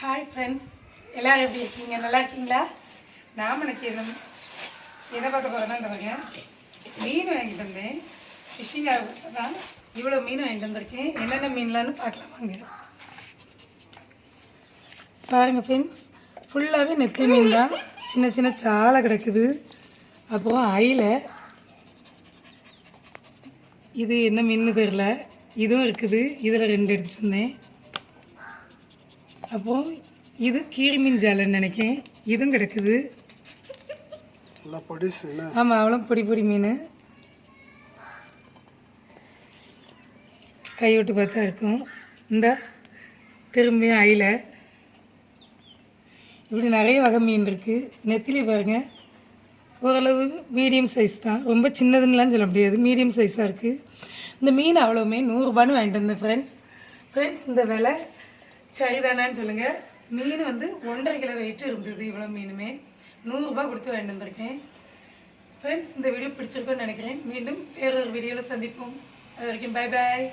Hi friends எல்லோரும் எப்படி இருக்கீங்க? நல்லா இருக்கீங்களா? நான் எனக்கு என்ன எதை பார்க்க போகிறேன்னா இந்த மீன் வாங்கிட்டு வந்தேன். ஃபிஷ்ஷிங் தான் இவ்வளோ மீன் வாங்கிட்டு வந்திருக்கேன். என்னென்ன மீன்லான்னு பார்க்கலாம் வாங்க. பாருங்கள் ஃப்ரெண்ட்ஸ் ஃபுல்லாகவே நெத்திலி மீன் தான் சின்ன சின்ன சாலை கிடக்குது. அப்புறம் அயில இது என்ன மீன் தெரில இதுவும் இருக்குது. இதில் ரெண்டு எடுத்துட்டு வந்தேன். அப்போ இது கீரி மீன் ஜாலைன்னு நினைக்கேன் இதுவும் கிடக்குது. ஆமாம் அவ்வளோ பொடி பொடி மீன். கை விட்டு பார்த்தா இருக்கும். இந்த திரும்பியும் அயிலை. இப்படி நிறைய வகை மீன் இருக்குது நெத்திலி பாருங்க. ஓரளவு மீடியம் சைஸ் தான். ரொம்ப சின்னதுன்னெலாம் சொல்ல முடியாது. மீடியம் சைஸாக இருக்குது இந்த மீன் அவ்வளோவுமே நூறுரூபான்னு வாங்கிட்டு வந்தேன் ஃப்ரெண்ட்ஸ் ஃப்ரெண்ட்ஸ் இந்த விலை சரிதானான்னு சொல்லுங்கள் மீன் வந்து ஒன்றரை கிலோ வெயிட்டு இருந்தது இவ்வளோ மீனுமே. நூறுரூபா கொடுத்து வாங்கிட்டு வந்திருக்கேன். ஃப்ரெண்ட்ஸ் இந்த வீடியோ பிடிச்சிருக்கோன்னு நினைக்கிறேன். மீண்டும் வேறொரு வீடியோவில் சந்திப்போம். அது வரைக்கும் பை பாய்